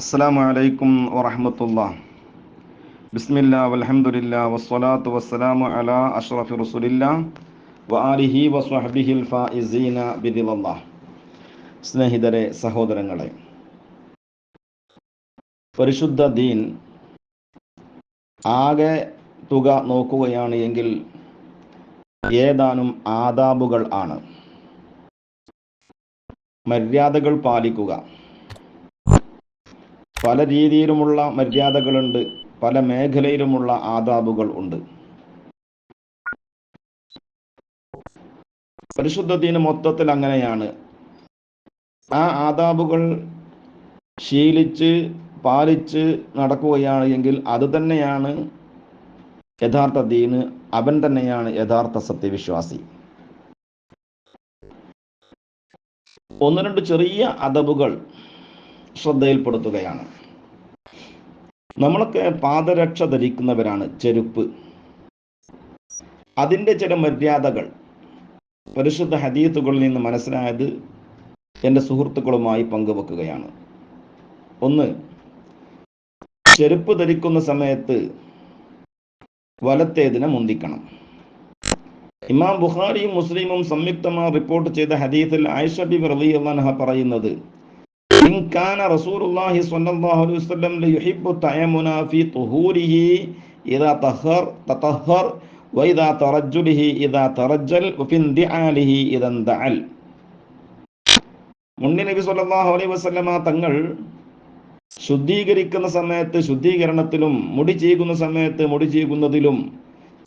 അസ്സാം വലൈക്കും വറഹമത്തുള്ള. ബിസ്മില്ല വലഹമുല്ല വസ്സലാത്തു വസ്സലാമു അല അഷ്റഫി റസുലില്ല വ ആലിഹി വസ്വഹബിഹിൽ ഫായിസീന ബിദിലല്ലാ സ്നേഹിതരെ സഹോദരങ്ങളെ പരിശുദ്ധ ദീൻ ആകെ തുക നോക്കുകയാണ് എങ്കിൽ ഏതാനും ആദാബുകൾ ആണ്. മര്യാദകൾ പാലിക്കുക. പല രീതിയിലുമുള്ള മര്യാദകളുണ്ട് പല മേഖലയിലുമുള്ള ആദാബുകൾ ഉണ്ട്. പരിശുദ്ധത്തിന് മൊത്തത്തിൽ അങ്ങനെയാണ്. ആ ആദാബുകൾ ശീലിച്ച് പാലിച്ച് നടക്കുകയാണ് എങ്കിൽ അത് തന്നെയാണ് യഥാർത്ഥ ദീന് അവൻ തന്നെയാണ് യഥാർത്ഥ സത്യവിശ്വാസി. ഒന്ന് രണ്ട് ചെറിയ അദബുകൾ ശ്രദ്ധയിൽപ്പെടുത്തുകയാണ്. നമ്മളൊക്കെ പാദരക്ഷ ധരിക്കുന്നവരാണ്. ചെരുപ്പ്. അതിന്റെ ചില മര്യാദകൾ. പരിശുദ്ധ ഹദീത്തുകളിൽ നിന്ന് മനസ്സിലായത് എന്റെ സുഹൃത്തുക്കളുമായി പങ്കുവെക്കുകയാണ്. ഒന്ന് ചെരുപ്പ് ധരിക്കുന്ന സമയത്ത് വലത്തേതിനെ മുന്തിക്കണം. ഇമാം ബുഖാരിയും മുസ്ലിമും സംയുക്തമായി റിപ്പോർട്ട് ചെയ്ത ഹദീസിൽ ആയിഷ ബി റളിയല്ലാഹു അൻഹ പറയുന്നത് إن كان رسول الله صلى الله عليه وسلم ليحب التيمنا في طهوره إذا طهر تطهر وإذا ترجله إذا ترجل وفي اندعاله إذا اندعل മുന്നി നബി സല്ലല്ലാഹു അലൈഹി വസല്ലമ തങ്ങൾ ശുദ്ധീകരിക്കുന്ന സമയത്ത് ശുദ്ധീകരണത്തിലും മുടി ചെയ്യുന്ന സമയത്ത് മുടി ചെയ്യുന്നതിലും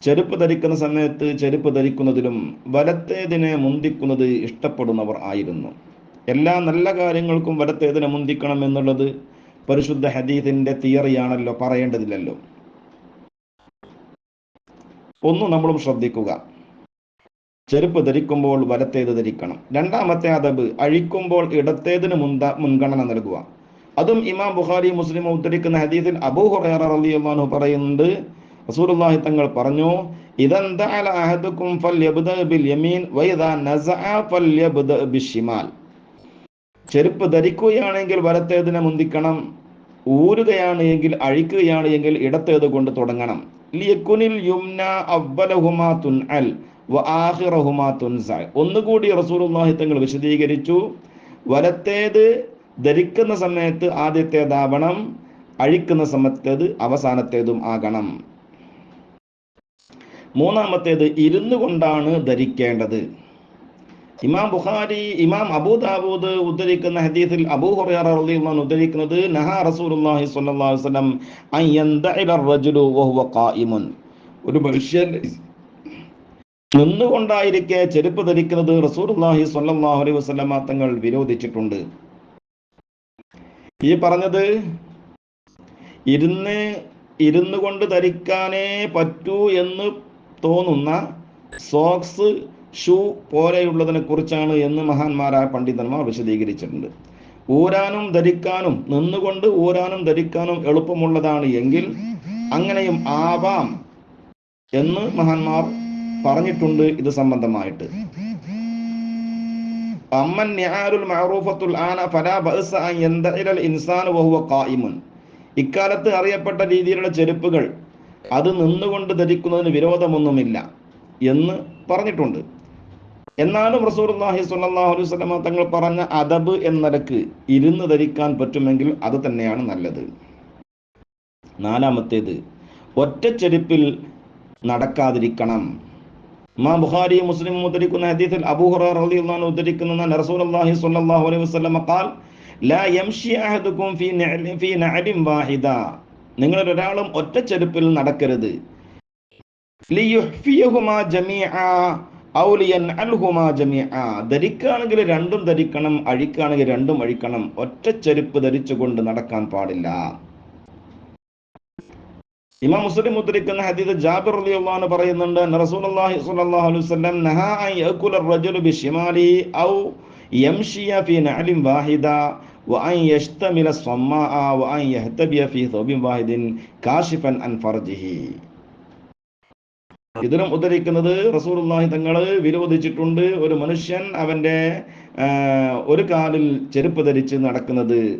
ചെരുപ്പ് ധരിക്കുന്ന സമയത്ത് ചെരുപ്പ് ധരിക്കുന്നതിലും വലത്തേതിനെ മുന്തിക്കുന്നത് ഇഷ്ടപ്പെടുന്നവർ ആയിരുന്നു എല്ലാ നല്ല കാര്യങ്ങൾക്കും വരത്തേതിനെ മുന്തിക്കണം എന്നുള്ളത് പരിശുദ്ധ ഹദീദിന്റെ തിയറിയാണല്ലോ പറയേണ്ടതില്ലല്ലോ. ഒന്ന് നമ്മളും ശ്രദ്ധിക്കുക. ചെരുപ്പ് ധരിക്കുമ്പോൾ വലത്തേത് ധരിക്കണം. രണ്ടാമത്തെ അതബ് അഴിക്കുമ്പോൾ ഇടത്തേതിന് മുന്ത മുൻഗണന നൽകുക. അതും ഇമാം ബുഖാരി മുസ്ലിം ഉദ്ധരിക്കുന്ന ഹദീസിൽ അബൂ ഹുറൈറ റളിയല്ലാഹു റസൂലുള്ളാഹി തങ്ങൾ പറഞ്ഞു ഇദന്തഅല ബിൽ യമീൻ നസഅ ചെരുപ്പ് ധരിക്കുകയാണെങ്കിൽ വലത്തേതിനെ മുന്തിക്കണം ഊരുകയാണ് എങ്കിൽ അഴിക്കുകയാണ് എങ്കിൽ ഇടത്തേത് കൊണ്ട് തുടങ്ങണം. ലിയക്കുനിൽ യുംന അവ്വലഹുമാ തുൻഅൽ വ ആഖിറഹുമാ തുൻസ ഒന്നുകൂടി റസൂലുള്ളാഹി തങ്ങൾ വിശദീകരിച്ചു. വലത്തേത് ധരിക്കുന്ന സമയത്ത് ആദ്യത്തേതാവണം അഴിക്കുന്ന സമയത്തേത് അവസാനത്തേതും ആകണം. മൂന്നാമത്തേത് ഇരുന്നു കൊണ്ടാണ് ധരിക്കേണ്ടത്. ഇമാം ബുഖാരി ഇമാം അബൂദാബൂദ് ഉദ്ധരിക്കുന്ന ഹദീസിൽ അബൂ ഹുറൈറ റളിയല്ലാഹു ഉദ്ധരിക്കുന്നത് നഹ റസൂലുള്ളാഹി സ്വല്ലല്ലാഹു അലൈഹി വസല്ലം അൻ യന്തഇല റജുലു വഹുവ ഖായിമുൻ. ഒരു മനുഷ്യൻ നിന്നുകൊണ്ടായിരിക്കെ ചെരുപ്പ് ധരിക്കുന്നത് റസൂലുള്ളാഹി സ്വല്ലല്ലാഹു അലൈഹി വസല്ലമ തങ്ങൾ വിരോധിച്ചിട്ടുണ്ട്. ഈ പറഞ്ഞത് ഇരുന്ന് ഇരുന്നു കൊണ്ട് ധരിക്കാനേ പറ്റൂ എന്ന് തോന്നുന്ന സോക്സ് ഷൂ പോലെയുള്ളതിനെ കുറിച്ചാണ് എന്ന് മഹാന്മാരായ പണ്ഡിതന്മാർ വിശദീകരിച്ചിട്ടുണ്ട്. ഊരാനും ധരിക്കാനും നിന്നുകൊണ്ട് ഊരാനും ധരിക്കാനും എളുപ്പമുള്ളതാണ് എങ്കിൽ അങ്ങനെയും ആവാം എന്ന് മഹാന്മാർ പറഞ്ഞിട്ടുണ്ട് ഇത് സംബന്ധമായിട്ട്. അമ്മൻ നിആലുൽ മഅറൂഫത്തുൽ ആന ഫലാ ഇൻസാനു ഖായിമുൻ. ഇക്കാലത്ത് അറിയപ്പെട്ട രീതിയിലുള്ള ചെരുപ്പുകൾ അത് നിന്നുകൊണ്ട് ധരിക്കുന്നതിന് വിരോധമൊന്നുമില്ല എന്ന് പറഞ്ഞിട്ടുണ്ട്. എന്നാലും റസൂർല്ലാഹി സ്വല്ലല്ലാഹു അലൈഹി വസല്ലമ തങ്ങൾ പറഞ്ഞ അദബ് എന്നരക്ക് ഇരുന്ന് ധരിക്കാൻ പറ്റുമെങ്കിൽ അത് തന്നെയാണ് നല്ലത്. നാലാമത്തേത് ഒറ്റ ചെരുപ്പിൽ നടക്കാതിരിക്കണം. മാ ബുഖാരി മുസ്ലിം ഉദ്ധരിക്കുന്ന ഹദീസിൽ അബൂഹുറാൻ ഉദ്ധരിക്കുന്ന റളിയല്ലാഹു അള്ളാഹി സ്വല്ലാഹു അലൈഹി വസ്ലമ കാൽ ലാ യംഷി അഹദുക്കും ഫീ നഅലി ഫീ നഅലിൻ വാഹിദ. നിങ്ങളിൽ ഒരാളും ഒറ്റ ചെരുപ്പിൽ നടക്കരുത്. ലിയുഹ്ഫിയഹുമാ ജമീഅ. ഔലിയൻ അൽഹുമാ ജമിയ ധരിക്കുകയാണെങ്കിൽ രണ്ടും ധരിക്കണം അഴിക്കുകയാണെങ്കിൽ രണ്ടും അഴിക്കണം. ഒറ്റ ചെരുപ്പ് ധരിച്ചുകൊണ്ട് നടക്കാൻ പാടില്ല. ഇമാം മുസ്ലിം ഉദ്ധരിക്കുന്ന ഹദീദ് ജാബിർ അലി അള്ളഹാന് പറയുന്നുണ്ട് റസൂലുള്ളാഹി സ്വല്ലല്ലാഹു അലൈഹി വസല്ലം നഹാ അൻ യഅകുല റജുലു ബിശിമാലി ഔ യംശിയ ഫീ നഅലിൻ വാഹിദ വ അൻ യഷ്തമില യശ്തമില സ്വമ്മാഅ അൻ യഹ്തബിയ ഫീ സൗബിൻ വാഹിദിൻ കാശിഫൻ അൻ ഫർജിഹി. ഇതിലും ഉദ്ധരിക്കുന്നത് റസൂലുള്ളാഹി തങ്ങൾ വിരോധിച്ചിട്ടുണ്ട് ഒരു മനുഷ്യൻ അവന്റെ ഒരു കാലിൽ ചെരുപ്പ് ധരിച്ച് നടക്കുന്നത്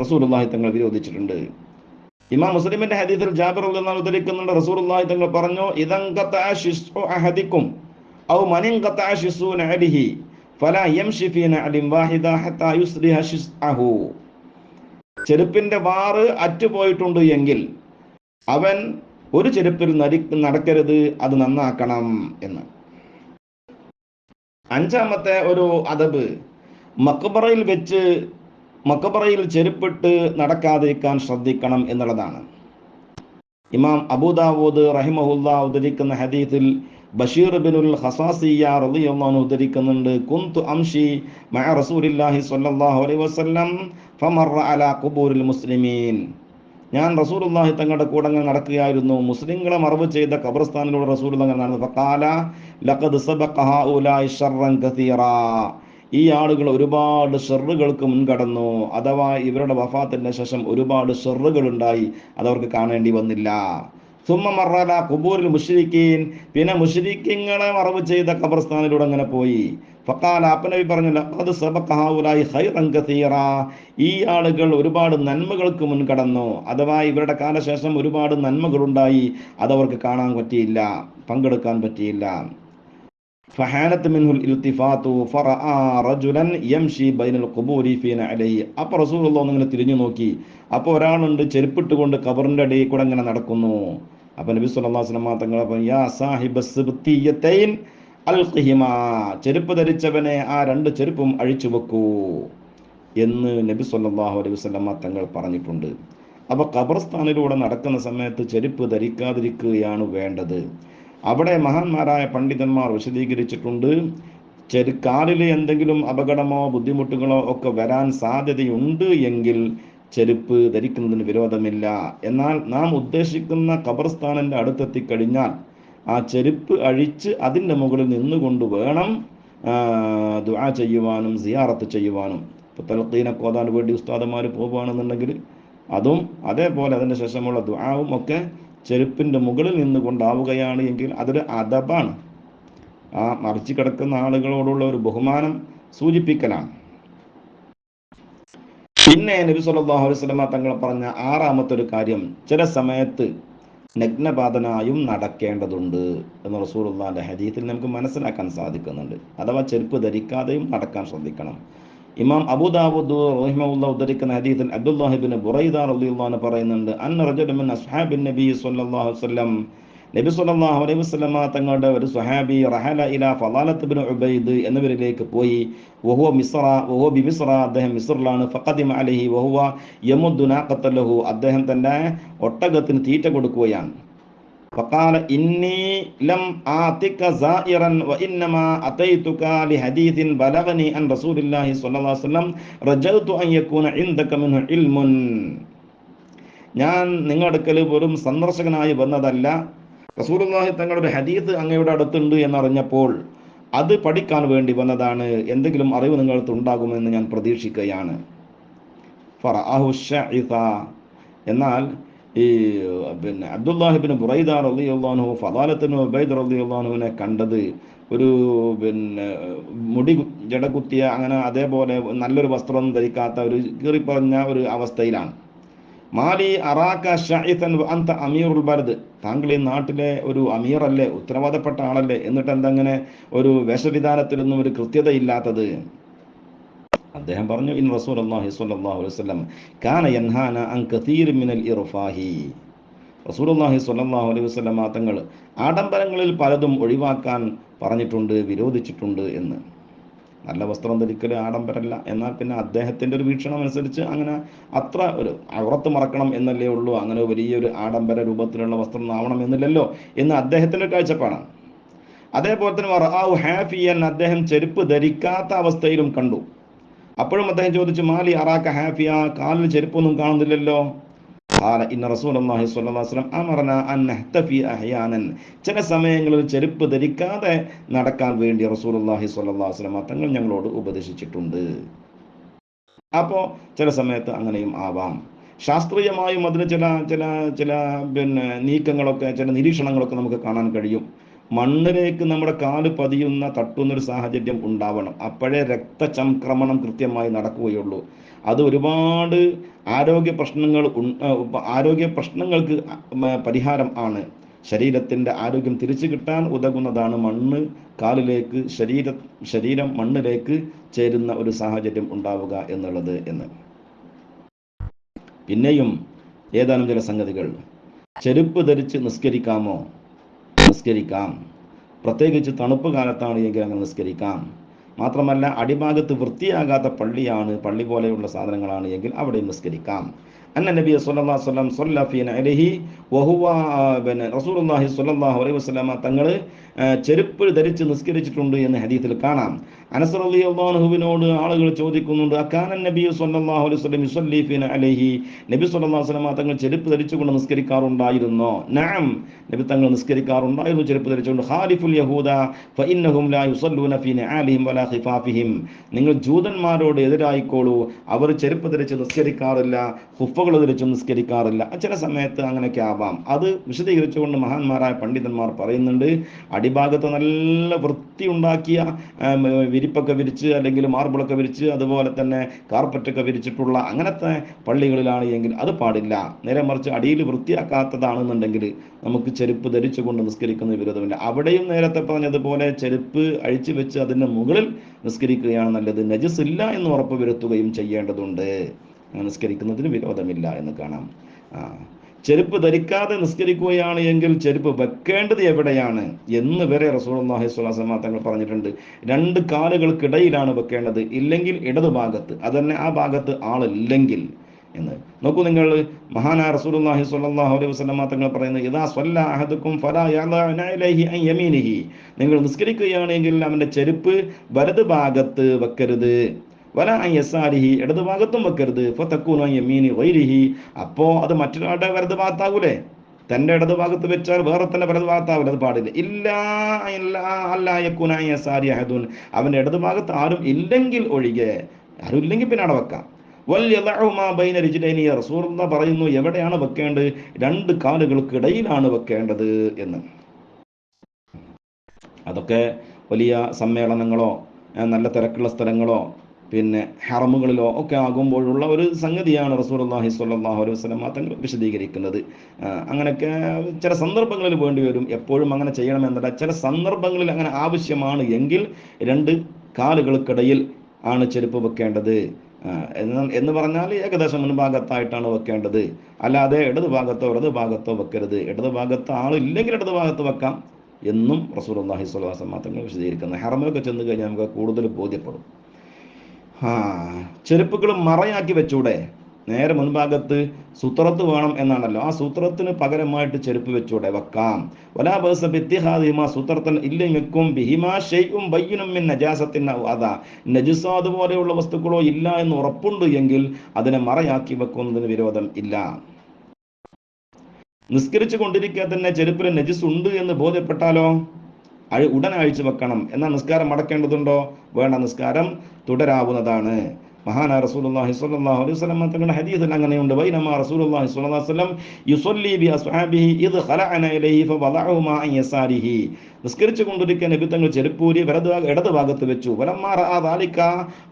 റസൂലുള്ളാഹി തങ്ങൾ വിരോധിച്ചിട്ടുണ്ട്. ഇമാം മുസ്ലിമിന്റെ ഹദീസിൽ ജാബിർ റളിയല്ലാഹു ഉദ്ധരിക്കുന്നുണ്ട് റസൂലുള്ളാഹി തങ്ങൾ പറഞ്ഞു ഇതങ്കും ഔ വാഹിദ ഹത്താ യുസ്ലിഹ ചെരുപ്പിന്റെ വാറ് അറ്റുപോയിട്ടുണ്ട് എങ്കിൽ അവൻ ഒരു ചെരുപ്പിൽ നരി നടക്കരുത് അത് നന്നാക്കണം എന്ന്. അഞ്ചാമത്തെ ഒരു അതബ് മക്കബറയിൽ വെച്ച് മക്കബറയിൽ ചെരുപ്പിട്ട് നടക്കാതിരിക്കാൻ ശ്രദ്ധിക്കണം എന്നുള്ളതാണ്. ഇമാം അബൂദാവൂദ് റഹിമഹുല്ല ഉദ്ധരിക്കുന്ന ഹദീത്തിൽ ബഷീർ ബിനുൽ ഹസാസിയ റളിയല്ലാഹു ഉദ്ധരിക്കുന്നുണ്ട് കുന്തു അംഷി മഅ റസൂലില്ലാഹി സ്വല്ലല്ലാഹു അലൈഹി വസല്ലം ഫമറ അലാ ഖുബൂരിൽ മുസ്ലിമീൻ. ഞാൻ റസൂലുള്ളാഹി തങ്ങളുടെ കൂടെ അങ്ങനെ നടക്കുകയായിരുന്നു. മുസ്ലിങ്ങളെ മറവ് ചെയ്ത ഖബർസ്ഥാനിലൂടെ റസൂലുള്ള നടന്നു ഫഖാല ലഖദ് കസീറാ. ഈ ആളുകൾ ഒരുപാട് ഷെറുകൾക്ക് മുൻകടന്നു അഥവാ ഇവരുടെ വഫാത്തിന് ശേഷം ഒരുപാട് ഷെറുകൾ ഉണ്ടായി അതവർക്ക് കാണേണ്ടി വന്നില്ല. സുമ്മ മറല കുബൂരിൽ മുഷരിക്കീൻ പിന്നെ മുഷരിക്കിങ്ങളെ മറവ് ചെയ്ത ഖബർസ്ഥാനിലൂടെ അങ്ങനെ പോയി. ഫക്കാൽ അപ്പനബി പറഞ്ഞു ലഖദ് സബഖഹാഉലായി ഹൈറൻ കസീറ. ഈ ആളുകൾ ഒരുപാട് നന്മകൾക്ക് മുൻകടന്നു അഥവാ ഇവരുടെ കാലശേഷം ഒരുപാട് നന്മകളുണ്ടായി. അതവർക്ക് കാണാൻ പറ്റിയില്ല പങ്കെടുക്കാൻ പറ്റിയില്ല. ഫഹാനത്ത് മിൻഹുൽ റജുലൻ ബൈനൽ ഖുബൂരി അപ്പോൾ റസൂലുള്ളാഹി ഇങ്ങനെ തിരിഞ്ഞു നോക്കി. അപ്പോൾ ഒരാളുണ്ട് ചെരുപ്പിട്ടുകൊണ്ട് കബറിന്റെ അടിയിൽ കൂടെ ഇങ്ങനെ നടക്കുന്നു. അപ്പോൾ നബി സല്ലല്ലാഹു അലൈഹി വസല്ലം യാ സാഹിബ അൽഖിഹിമ ചെരുപ്പ് ധരിച്ചവനെ ആ രണ്ട് ചെരുപ്പും അഴിച്ചു വെക്കൂ എന്ന് നബി സല്ലാഹു അലൈഹി വസല്ലം തങ്ങൾ പറഞ്ഞിട്ടുണ്ട്. അപ്പോൾ ഖബർസ്ഥാനിലൂടെ നടക്കുന്ന സമയത്ത് ചെരുപ്പ് ധരിക്കാതിരിക്കുകയാണ് വേണ്ടത്. അവിടെ മഹാന്മാരായ പണ്ഡിതന്മാർ വിശദീകരിച്ചിട്ടുണ്ട് ചെരു കാലിൽ എന്തെങ്കിലും അപകടമോ ബുദ്ധിമുട്ടുകളോ ഒക്കെ വരാൻ സാധ്യതയുണ്ട് എങ്കിൽ ചെരുപ്പ് ധരിക്കുന്നതിന് വിരോധമില്ല. എന്നാൽ നാം ഉദ്ദേശിക്കുന്ന ഖബർസ്ഥാനിന്റെ അടുത്തെത്തി കഴിഞ്ഞാൽ ആ ചെരുപ്പ് അഴിച്ച് അതിന്റെ മുകളിൽ നിന്നുകൊണ്ട് വേണം ദുആ ചെയ്യുവാനും സിയാറത്ത് ചെയ്യുവാനും. ഇപ്പോൾ തലത്തീനൊക്കെ ഓതാൻ വേണ്ടി ഉസ്താദന്മാർ പോകുകയാണെന്നുണ്ടെങ്കിൽ അതും അതേപോലെ അതിന്റെ ശേഷമുള്ള ദുആവും ഒക്കെ ചെരുപ്പിന്റെ മുകളിൽ നിന്നുകൊണ്ടാവുകയാണ് എങ്കിൽ അതൊരു അദബാണ്. ആ മറിച്ച് കിടക്കുന്ന ആളുകളോടുള്ള ഒരു ബഹുമാനം സൂചിപ്പിക്കലാണ്. പിന്നെ നബി സല്ലല്ലാഹു അലൈഹി വസല്ലമ തങ്ങൾ പറഞ്ഞ ആറാമത്തെ ഒരു കാര്യം ചില സമയത്ത് നഗ്നപാതനായും നടക്കേണ്ടതുണ്ട് എന്ന് റസൂറുള്ള ഹദീത്തിൽ നമുക്ക് മനസ്സിലാക്കാൻ സാധിക്കുന്നുണ്ട്. അഥവാ ചെരുപ്പ് ധരിക്കാതെയും നടക്കാൻ ശ്രദ്ധിക്കണം. ഇമാം അബൂദാവൂദ് റഹിമഹുല്ല ഉദ്ധരിക്കുന്ന ഹദീസിൽ അബ്ദുല്ലാഹിബിൻ ബുറൈദ പറയുന്നുണ്ട് അൻ റജുലമിൻ അസ്ഹാബിൻ നബി അലൈഹി വസല്ലം നബി സല്ലല്ലാഹു അലൈഹി വസല്ലമ തങ്ങളുടെ ഒരു സ്വഹാബി റഹല ഇല ഫലാലത്ത് ബിൻ ഉബൈദ് എന്നിവരിലേക്ക് പോയി വഹുവ മിസ്ര വഹുവ ബി മിസ്ര അദ്ദേഹം മിസ്റിലാണ് ഫഖദിമ അലൈഹി വഹുവ യമുദ്ദു നാഖത്തലഹു അദ്ദേഹം തന്റെ ഒട്ടകത്തിന് തീറ്റ കൊടുക്കുകയാണ് فقال إني لم آتك زائرا وإنما أتيتك لحديث بلغني عن رسول الله صلى الله عليه وسلم رجوت أن يكون عندك منه علم ഞാൻ നിങ്ങളുടെ അടുക്കൽ വെറും സന്ദർശകനായി വന്നതല്ല റസൂലുള്ളാഹി തങ്ങളുടെ ഹദീസ് അങ്ങയുടെ അടുത്തുണ്ട് എന്നറിഞ്ഞപ്പോൾ അത് പഠിക്കാൻ വേണ്ടി വന്നതാണ്. എന്തെങ്കിലും അറിവ് നിങ്ങൾക്ക് ഉണ്ടാകുമെന്ന് ഞാൻ പ്രതീക്ഷിക്കുകയാണ്. എന്നാൽ ഈ പിന്നെ അബ്ദുല്ലാഹിബിന് ബുറൈദ റളിയല്ലാഹു ഫദാലത്തിന് ഉബൈദ് അൻഹുനെ കണ്ടത് ഒരു പിന്നെ മുടി ജടകുത്തിയ അങ്ങനെ അതേപോലെ നല്ലൊരു വസ്ത്രം ധരിക്കാത്ത ഒരു കീറിപ്പറഞ്ഞ ഒരു അവസ്ഥയിലാണ്. മാലി അറാക്ക ഷൈസൻ അന്ത അമീറുൽ ബർദ്. താങ്കൾ ഈ നാട്ടിലെ ഒരു അമീറല്ലേ ഉത്തരവാദപ്പെട്ട ആളല്ലേ എന്നിട്ട് എന്തങ്ങനെ ഒരു വേഷവിധാനത്തിലൊന്നും ഒരു കൃത്യതയില്ലാത്തത്? അദ്ദേഹം പറഞ്ഞു ഇൻ റസൂൽ അള്ളാഹി സ്വല്ലല്ലാഹു അലൈഹി വസല്ലം കാന യൻഹാന അൻ കതീർ മിനൽ ഇർഫാഹി. റസൂൽ റസൂലുള്ളാഹി സ്വല്ലല്ലാഹു അലൈഹി വസല്ലം തങ്ങൾ ആഡംബരങ്ങളിൽ പലതും ഒഴിവാക്കാൻ പറഞ്ഞിട്ടുണ്ട് വിരോധിച്ചിട്ടുണ്ട് എന്ന്. നല്ല വസ്ത്രം ധരിക്കൽ ആഡംബരമല്ല എന്നാൽ പിന്നെ അദ്ദേഹത്തിന്റെ ഒരു വീക്ഷണം അനുസരിച്ച് അങ്ങനെ അത്ര ഒരു അവറത്ത് മറക്കണം എന്നല്ലേ ഉള്ളൂ. അങ്ങനെ വലിയൊരു ആഡംബര രൂപത്തിലുള്ള വസ്ത്രം ആവണം എന്നില്ലല്ലോ എന്ന് അദ്ദേഹത്തിന്റെ കാഴ്ചപ്പാടാണ്. അതേപോലെ തന്നെ റാവു ഹാഫിയൻ അദ്ദേഹം ചെരുപ്പ് ധരിക്കാത്ത അവസ്ഥയിലും കണ്ടു. അപ്പോഴും അദ്ദേഹം ചോദിച്ചു മാലി അറാക്ക ഹാഫിയ? കാലിൽ ചെരുപ്പൊന്നും കാണുന്നില്ലല്ലോ. ചില സമയങ്ങളിൽ ചെരുപ്പ് ധരിക്കാതെ നടക്കാൻ വേണ്ടി റസൂൽ അള്ളാഹി സ്വല്ലാസ്ലം തങ്ങൾ ഞങ്ങളോട് ഉപദേശിച്ചിട്ടുണ്ട്. അപ്പോൾ ചില സമയത്ത് അങ്ങനെയും ആവാം. ശാസ്ത്രീയമായും അതിന് ചില ചില ചില പിന്നെ നീക്കങ്ങളൊക്കെ ചില നിരീക്ഷണങ്ങളൊക്കെ നമുക്ക് കാണാൻ കഴിയും. മണ്ണിലേക്ക് നമ്മുടെ കാൽ പതിയുന്ന തട്ടുന്നൊരു സാഹചര്യം ഉണ്ടാവണം. അപ്പോഴേ രക്തചംക്രമണം കൃത്യമായി നടക്കുകയുള്ളൂ. അത് ഒരുപാട് ആരോഗ്യ പ്രശ്നങ്ങൾ ആരോഗ്യ പ്രശ്നങ്ങൾക്ക് പരിഹാരം ആണ്. ശരീരത്തിന്റെ ആരോഗ്യം തിരിച്ചു കിട്ടാൻ ഉതകുന്നതാണ് മണ്ണ്. കാലിലേക്ക് ശരീര ശരീരം മണ്ണിലേക്ക് ചേരുന്ന ഒരു സാഹചര്യം ഉണ്ടാവുക എന്നുള്ളത് എന്ന്. പിന്നെയും ഏതാനും ചില സംഗതികൾ. ചെരുപ്പ് ധരിച്ച് നിസ്കരിക്കാമോ? നിസ്കരിക്കാം. പ്രത്യേകിച്ച് തണുപ്പ് കാലത്താണ് എങ്കിൽ അങ്ങനെ നിസ്കരിക്കാം. മാത്രമല്ല അടിഭാഗത്ത് വൃത്തിയാകാത്ത പള്ളിയാണ് പള്ളി പോലെയുള്ള സാധനങ്ങളാണ് എങ്കിൽ അവിടെ നിസ്കരിക്കാം. അന്ന നബി അലൈഹി സല്ല ഫീ നഅലിഹി വഹുവ പിന്നെ റസൂലുള്ളാഹി സ്വല്ലല്ലാഹു അലൈഹി വസല്ലമ തങ്ങൾ ചെരുപ്പ് ധരിച്ച് നിസ്കരിച്ചിട്ടുണ്ട് എന്ന് ഹദീത്തിൽ കാണാം. അനസർ അലി അള്ളാഹുവിനോട് ആളുകൾ ചോദിക്കുന്നുണ്ട് അക്കാനൻ നബി സല്ലല്ലാഹു അലൈഹി യുസല്ലി ഫീ നബി അലൈഹി വസല്ലമ തങ്ങൾ ചെരുപ്പ് ധരിച്ചുകൊണ്ട് നിസ്കരിക്കാറുണ്ടായിരുന്നോ? നാം. നബി തങ്ങൾ നിസ്കരിക്കാറുണ്ടായിരുന്നു ചെരുപ്പ് ധരിച്ചുകൊണ്ട്. ഹാരിഫുൽ യഹൂദ ഫഇന്നഹും ലാ യുസല്ലൂന വലാ ഖിഫാഫിഹിം. നിങ്ങൾ ജൂതന്മാരോട് എതിരായിക്കോളൂ അവർ ചെരുപ്പ് ധരിച്ച് നിസ്കരിക്കാറില്ല ഹുഫകൾ ധരിച്ച് നിസ്കരിക്കാറില്ല. ചില സമയത്ത് അങ്ങനെയൊക്കെ ആവാം. അത് വിശദീകരിച്ചുകൊണ്ട് മഹാന്മാരായ പണ്ഡിതന്മാർ പറയുന്നുണ്ട് അടിഭാഗത്ത് നല്ല വൃത്തി ഉണ്ടാക്കിയ വിരിപ്പൊക്കെ വിരിച്ച് അല്ലെങ്കിൽ മാർബിളൊക്കെ വിരിച്ച് അതുപോലെ തന്നെ കാർപ്പറ്റൊക്കെ വിരിച്ചിട്ടുള്ള അങ്ങനത്തെ പള്ളികളിലാണ് എങ്കിൽ അത് പാടില്ല. നേരെ മറിച്ച് അടിയിൽ വൃത്തിയാക്കാത്തതാണെന്നുണ്ടെങ്കിൽ നമുക്ക് ചെരുപ്പ് ധരിച്ചുകൊണ്ട് നിസ്കരിക്കുന്ന വിരോധമില്ല. അവിടെയും നേരത്തെ പറഞ്ഞതുപോലെ ചെരുപ്പ് അഴിച്ചു വെച്ച് അതിന്റെ മുകളിൽ നിസ്കരിക്കുകയാണ് നല്ലത്. നജസ് ഇല്ല എന്ന് ഉറപ്പ് വരുത്തുകയും ചെയ്യേണ്ടതുണ്ട്. നിസ്കരിക്കുന്നതിന് വിരോധമില്ല എന്ന് കാണാം. ആ. ചെരുപ്പ് ധരിക്കാതെ നിസ്കരിക്കുകയാണ് എങ്കിൽ ചെരുപ്പ് വെക്കേണ്ടത് എവിടെയാണ്? എന്ന് വരെ വസല്ലം തങ്ങൾ പറഞ്ഞിട്ടുണ്ട്. രണ്ട് കാലുകൾക്കിടയിലാണ് വെക്കേണ്ടത്. ഇല്ലെങ്കിൽ ഇടതു ഭാഗത്ത്. അതന്നെ ആ ഭാഗത്ത് ആളില്ലെങ്കിൽ എന്ന്. നോക്കൂ നിങ്ങൾ മഹാനായ റസൂലുള്ളാഹി സ്വല്ലല്ലാഹു അലൈഹി തങ്ങൾ പറയുന്നത് ഇദാ സ്വല്ല നിങ്ങൾ നിസ്കരിക്കുകയാണെങ്കിൽ അവന്റെ ചെരുപ്പ് വലത് ഭാഗത്ത് വെക്കരുത്. വല യസാരിഹി ഇടതുഭാഗത്തും വെക്കരുത്. ഫതക്കൂന യമീനി വൈരിഹി അപ്പോ അത് മറ്റൊരാളുടെ വലത് ഭാഗത്താകൂലേ തന്റെ ഇടതുഭാഗത്ത് വെച്ചാൽ വേറെ തന്നെ വലത് ഭാഗത്താവില്ല അത് പാടില്ല. ഇല്ല അല്ല യക്കുന യസാരി അഹദുൻ. അവന്റെ ഇടത് ഭാഗത്ത് ആരും ഇല്ലെങ്കിൽ ഒഴികെ ആരും ഇല്ലെങ്കിൽ പിന്നെ അവിടെ വെക്കാം. പറയുന്നു എവിടെയാണ് വെക്കേണ്ടത്? രണ്ട് കാലുകൾക്കിടയിലാണ് വെക്കേണ്ടത് എന്ന്. അതൊക്കെ വലിയ സമ്മേളനങ്ങളോ നല്ല തിരക്കുള്ള സ്ഥലങ്ങളോ പിന്നെ ഹറമുകളിലോ ഒക്കെ ആകുമ്പോഴുള്ള ഒരു സംഗതിയാണ് റസൂലുള്ളാഹി സ്വല്ലല്ലാഹു അലൈഹി വസല്ലം തങ്ങൾ വിശദീകരിക്കുന്നത്. അങ്ങനെയൊക്കെ ചില സന്ദർഭങ്ങളിൽ വേണ്ടി വരും. എപ്പോഴും അങ്ങനെ ചെയ്യണമെന്നല്ല. ചില സന്ദർഭങ്ങളിൽ അങ്ങനെ ആവശ്യമാണ് എങ്കിൽ രണ്ട് കാലുകൾക്കിടയിൽ ആണ് ചെരുപ്പ് വെക്കേണ്ടത്. എന്ന് പറഞ്ഞാൽ ഏകദേശം മുൻഭാഗത്തായിട്ടാണ് വെക്കേണ്ടത്. അല്ലാതെ ഇടത് ഭാഗത്തോ ഇടത് ഭാഗത്തോ വെക്കരുത്. ഇടത് ഭാഗത്ത് ആളില്ലെങ്കിൽ ഇടത് ഭാഗത്ത് വെക്കാം എന്നും റസൂലുള്ളാഹി അള്ളാഹി അലൈഹി മാത്രങ്ങൾ വിശദീകരിക്കുന്നത് ഹറമിലൊക്കെ ചെന്ന് കഴിഞ്ഞാൽ നമുക്ക് കൂടുതൽ ബോധ്യപ്പെടും. ആ ചെരുപ്പുകൾ മറയാക്കി വെച്ചൂടെ? നേരെ മുൻഭാഗത്ത് സൂത്രത്ത് വേണം എന്നാണല്ലോ. ആ സൂത്രത്തിന് പകരമായിട്ട് ചെരുപ്പ് വെച്ചൂടെ? വെക്കാം. വലാ ബഅസ ബിത്തിഹാദിഹിമ സൂത്രത്തൻ ഇല്ലമിക്കും ബിഹിമാ ഷൈഉം ബയ്യനും മിൻ നജാസത്തിൻ ഔ അദാ. നജസോ അതുപോലെയുള്ള വസ്തുക്കളോ ഇല്ല എന്ന് ഉറപ്പുണ്ട് എങ്കിൽ അതിനെ മറയാക്കി വെക്കുന്നതിന് വിരോധം ഇല്ല. നിസ്കരിച്ചു കൊണ്ടിരിക്കുക തന്നെ ചെരുപ്പിൽ നജിസ് ഉണ്ട് എന്ന് ബോധ്യപ്പെട്ടാലോ? ഉടൻ അഴിച്ചു വെക്കണം. എന്നാൽ നിസ്കാരം മടക്കേണ്ടതുണ്ടോ വേണ്ട. നിസ്കാരം തുടരാവുന്നതാണ്. മഹാനായ റസൂലുള്ളാഹി സ്വല്ലല്ലാഹു അലൈഹി വസല്ലം തങ്ങളുടെ ഹദീസിൽ അങ്ങനെയുണ്ട്. ബൈനമാ റസൂലുള്ളാഹി സ്വല്ലല്ലാഹു അലൈഹി വസല്ലം യുസല്ലി ബി അസ്ഹാബിഹി ഇദ് ഖലഅന ഇലൈഹി ഫവദഅഹുമാ അൻ യസാരിഹി. നിസ്കരിച്ചു കൊണ്ടിരിക്കാൻ നബി തങ്ങൾ ചെരുപ്പൂരി വലത് ഇടത് ഭാഗത്ത് വെച്ചു. വലമ്മാ ആ ദാലിക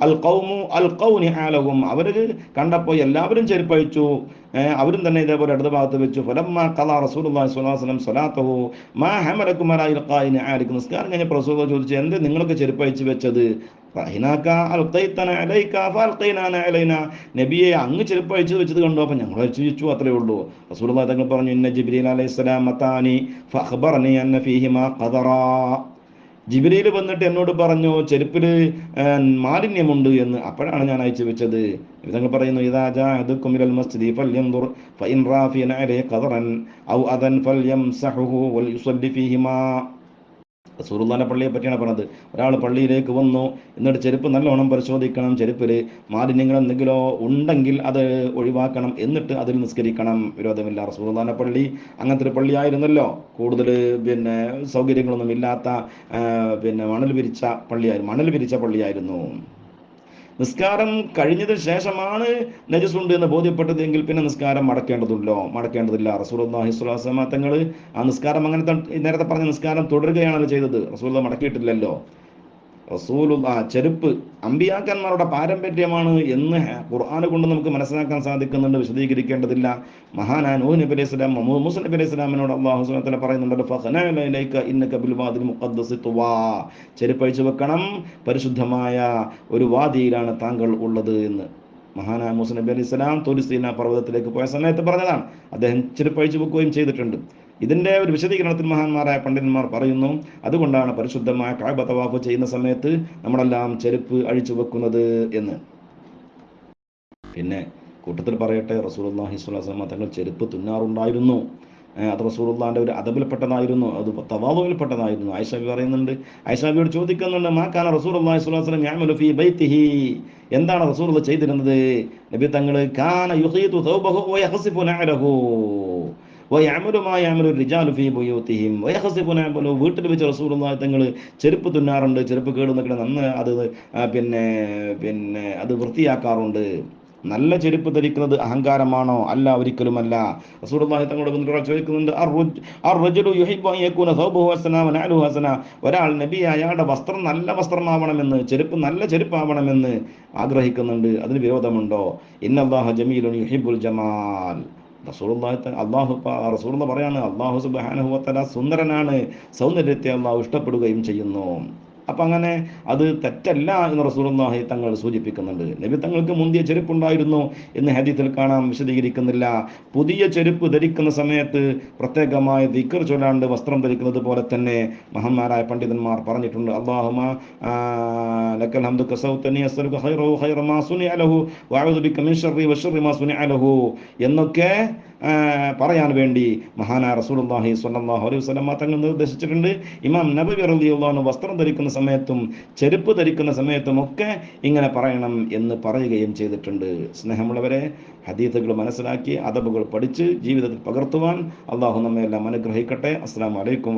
അൽ ഖൗമു അൽ ഖൗനി ആലഹും. അവർ കണ്ടപ്പോൾ എല്ലാവരും ചെരുപ്പഴിച്ചു. അവരും തന്നെ ഇതേപോലെ ഇടത് ഭാഗത്ത് വെച്ചു. ഫലമ്മ കല റസൂലുള്ളാഹി സ്വല്ലല്ലാഹു അലൈഹി വസല്ലം സ്വലാത്തഹു മാ ഹമലക്കും അലാ ഖായിന ആലിക്കും നിസ്കാരം കഴിഞ്ഞപ്പോൾ റസൂലുള്ളാഹി ചോദിച്ചു എന്ത് നിങ്ങൾക്ക് ചെരുപ്പഴിച്ച് വെച്ചത്? നബിയെ അങ്ങ് ചെരുപ്പ് അഴിച്ചു വെച്ചത് കണ്ടു. അപ്പോൾ ഞങ്ങൾ അഴിച്ചു വെച്ചു അത്രേ ഉള്ളൂ. റസൂലുള്ളാഹി തങ്ങൾ പറഞ്ഞു ഇന്ന ജിബ്രീൽ അലൈഹിസ്സലാം മതാനി ഫഖബറനി അന്ന ഫീഹിമാ ഖദറാ. ജിബ്രീൽ വന്നിട്ട് എന്നോട് പറഞ്ഞു ചെരുപ്പിൽ മാലിന്യമുണ്ട് എന്ന് അപ്പോഴാണ് ഞാൻ അയച്ചു വെച്ചത്. ഇതങ്ങൾ പറയുന്നു ഇതാ റസൂറുല്ലാന്റെ പള്ളിയെ പറ്റിയാണ് പറഞ്ഞത്. ഒരാൾ പള്ളിയിലേക്ക് വന്നു എന്നിട്ട് ചെരുപ്പ് നല്ലോണം പരിശോധിക്കണം ചെരുപ്പിൽ മാലിന്യങ്ങൾ എന്തെങ്കിലോ ഉണ്ടെങ്കിൽ അത് ഒഴിവാക്കണം എന്നിട്ട് അതിൽ നിസ്കരിക്കണം. വിരോധമില്ല. റസൂറുല്ലാന്റെ പള്ളി അങ്ങനത്തെ ഒരു പള്ളിയായിരുന്നല്ലോ. കൂടുതൽ പിന്നെ സൗകര്യങ്ങളൊന്നും ഇല്ലാത്ത പിന്നെ മണൽ വിരിച്ച പള്ളിയായിരുന്നു മണൽ വിരിച്ച പള്ളിയായിരുന്നു. നിസ്കാരം കഴിഞ്ഞതിന് ശേഷമാണ് നജസുണ്ട് എന്ന് ബോധ്യപ്പെട്ടതെങ്കിൽ പിന്നെ നിസ്കാരം മടക്കേണ്ടതുണ്ടോ മടക്കേണ്ടതില്ല. അലൈഹി വസല്ലം തങ്ങൾ ആ നിസ്കാരം അങ്ങനെ നേരത്തെ പറഞ്ഞ നിസ്കാരം തുടരുകയാണല്ലോ ചെയ്തത്. റസൂലുള്ള മടക്കിയിട്ടില്ലല്ലോ. റസൂലു ആ ചെരുപ്പ് അമ്പിയാക്കന്മാരുടെ പാരമ്പര്യമാണ് എന്ന് ഖുർആാനെ കൊണ്ട് നമുക്ക് മനസ്സിലാക്കാൻ സാധിക്കുന്നുണ്ട് വിശദീകരിക്കേണ്ടതില്ല. മഹാനായ നൂഹ് നബി അലൈഹി സ്വലാം മുഹമ്മദ് മൂസ നബി അലൈഹി സ്വലാമിനോട് അള്ളാഹു സ്വലത്തിലെ പറയുന്നുണ്ട് ഫഖനലൈക ഇന്നക ബിൽ വാദിൽ മുഖദ്ദസ തുവാ. ചെരുപ്പ് അഴിച്ചു വെക്കണം. പരിശുദ്ധമായ ഒരു വാദിയിലാണ് താങ്കൾ ഉള്ളത് എന്ന്. മഹാനായ മൂസ നബി അലൈഹി സ്വലാം സീനാ പർവതത്തിലേക്ക് പോയ സമയത്ത് പറഞ്ഞതാണ് അദ്ദേഹം ചെരുപ്പ് അഴിച്ചു വെക്കുകയും ചെയ്തിട്ടുണ്ട്. ഇതിന്റെ ഒരു വിശദീകരണത്തിൽ മഹാന്മാരായ പണ്ഡിതന്മാർ പറയുന്നു അതുകൊണ്ടാണ് പരിശുദ്ധമായ കാബ തവാഫ് ചെയ്യുന്ന സമയത്ത് നമ്മളെല്ലാം ചെരുപ്പ് അഴിച്ചു വെക്കുന്നത് എന്ന്. പിന്നെ കൂട്ടത്തിൽ പറയട്ടെ അലൈഹി വസല്ലം തങ്ങൾ ചെരുപ്പ് തുന്നാറുണ്ടായിരുന്നു. അത് റസൂലുള്ളാന്റെ ഒരു അദബിൽപ്പെട്ടതായിരുന്നു അത് തവാദുവിൽപ്പെട്ടതായിരുന്നു ഐഷാബി പറയുന്നുണ്ട് ഐഷാബിയോട് ചോദിക്കുന്നുണ്ട് മാക്കാന റസൂലുള്ളാഹി അള്ളാഹി അലൈഹി വസല്ലം യഅമലു ഫീ ബൈത്തിഹി? എന്താണ് റസൂലുള്ള ചെയ്തിരുന്നത്? നബി തങ്ങൾ കാന യുഹീതു തൗബഹു വയഹസിഫു നഅലഹു. വീട്ടിൽ വെച്ച് റസൂലുള്ളാഹി തങ്ങൾ ചെരുപ്പ് തുന്നാറുണ്ട് ചെരുപ്പ് കേടുന്നൊക്കെ നന്ന് അത് പിന്നെ പിന്നെ അത് വൃത്തിയാക്കാറുണ്ട്. നല്ല ചെരുപ്പ് ധരിക്കുന്നത് അഹങ്കാരമാണോ? അല്ല ഒരിക്കലുമല്ല. റസൂലുള്ളാഹി തങ്ങളോട് ചോദിക്കുന്നുണ്ട്. ഒരാൾ നബി അയാളുടെ വസ്ത്രം നല്ല വസ്ത്രമാവണമെന്ന് ചെരുപ്പ് നല്ല ചെരുപ്പാവണമെന്ന് ആഗ്രഹിക്കുന്നുണ്ട്. അതിന് വിരോധമുണ്ടോ? ഇന്നല്ലാഹ ജമീലുൻ യുഹിബ്ബുൽ ജമാൽ. അല്ലാഹു പ- റസൂലുള്ള പറയാണ് അള്ളാഹു സുബ്ഹാനഹു വതആല സുന്ദരനാണ് സൗന്ദര്യത്തെ അള്ളാഹു ഇഷ്ടപ്പെടുകയും ചെയ്യുന്നു. അപ്പം അങ്ങനെ അത് തെറ്റല്ല എന്ന് റസൂലുള്ളാഹി തങ്ങൾ സൂചിപ്പിക്കുന്നുണ്ട്. നബി തങ്ങൾക്ക് മുന്തിയ ചെരുപ്പുണ്ടായിരുന്നു എന്ന് ഹദീത്തിൽ കാണാം വിശദീകരിക്കുന്നില്ല. പുതിയ ചെരുപ്പ് ധരിക്കുന്ന സമയത്ത് പ്രത്യേകമായ ദിക്കർ ചൊല്ലാണ്ട് വസ്ത്രം ധരിക്കുന്നത് പോലെ തന്നെ മഹന്മാരായ പണ്ഡിതന്മാർ പറഞ്ഞിട്ടുണ്ട്. അള്ളാഹുമ ലക്കൽ ഹംദു കസൗതനി അസ്അലുക ഖൈറഹു ഖൈറ മാ സുനിഅ ലഹു വഅഊദു മിൻ ശർരി വശർരി മാ സുനിഅ ലഹു എന്നൊക്കെ പറയാൻ വേണ്ടി മഹാനായ റസൂലുള്ളാഹി സ്വല്ലല്ലാഹു അലൈഹി വസല്ലം തങ്ങൾ നിർദ്ദേശിച്ചിട്ടുണ്ട്. ഇമാം നബവി റളിയല്ലാഹു വസ്ത്രം ധരിക്കുന്ന സമയത്തും ചെരുപ്പ് ധരിക്കുന്ന സമയത്തും ഒക്കെ ഇങ്ങനെ പറയണം എന്ന് പറയുകയും ചെയ്തിട്ടുണ്ട്. സ്നേഹമുള്ളവരെ ഹദീത്തുകൾ മനസ്സിലാക്കി അദബുകൾ പഠിച്ച് ജീവിതത്തിൽ പകർത്തുവാൻ അള്ളാഹു നമ്മയെല്ലാം അനുഗ്രഹിക്കട്ടെ. അസ്സാം വലൈക്കും